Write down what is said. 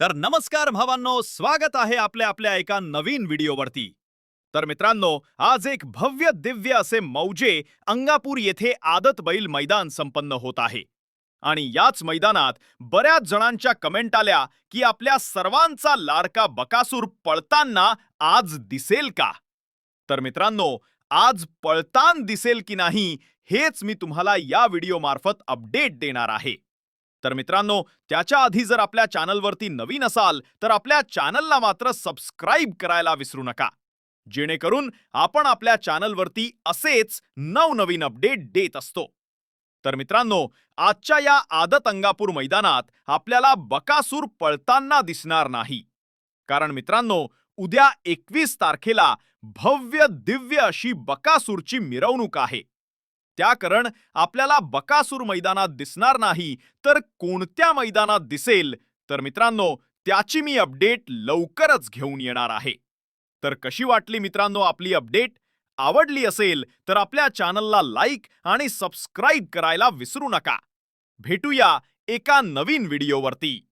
तर नमस्कार भावांनो स्वागत आहे आपल्या आपल्या एका नवीन व्हिडिओवरती. तर मित्रांनो आज एक भव्य दिव्य असे मौजे अंगापूर येथे आदत बैल मैदान संपन्न होत आहे. आणि याच मैदानात बऱ्याच जणांच्या कमेंट आल्या की आपल्या सर्वांचा लाडका बकासूर पळताना आज दिसेल का? तर मित्रांनो आज पळतान दिसेल की नाही हेच मी तुम्हाला या व्हिडिओ मार्फत अपडेट देणार आहे. तर मित्रांनो त्याच्या आधी जर आपल्या चॅनलवरती नवीन असाल तर आपल्या चॅनलला मात्र सबस्क्राईब करायला विसरू नका. जेणेकरून आपण आपल्या चॅनलवरती असेच नवनवीन अपडेट देत असतो. तर मित्रांनो आजच्या या आदत अंगापूर मैदानात आपल्याला बकासूर पळताना दिसणार नाही. कारण मित्रांनो उद्या एकवीस तारखेला भव्य दिव्य अशी बकासूरची मिरवणूक आहे. त्या कारण आपल्याला बकासूर मैदानात दिसणार नाही तर कोणत्या मैदानात दिसेल? तर मित्रांनो त्याची मी अपडेट लवकरच घेऊन येणार आहे. तर कशी वाटली मित्रांनो आपली अपडेट? आवडली असेल तर आपल्या चॅनलला लाईक आणि सबस्क्राईब करायला विसरू नका. भेटूया एका नवीन व्हिडिओवरती.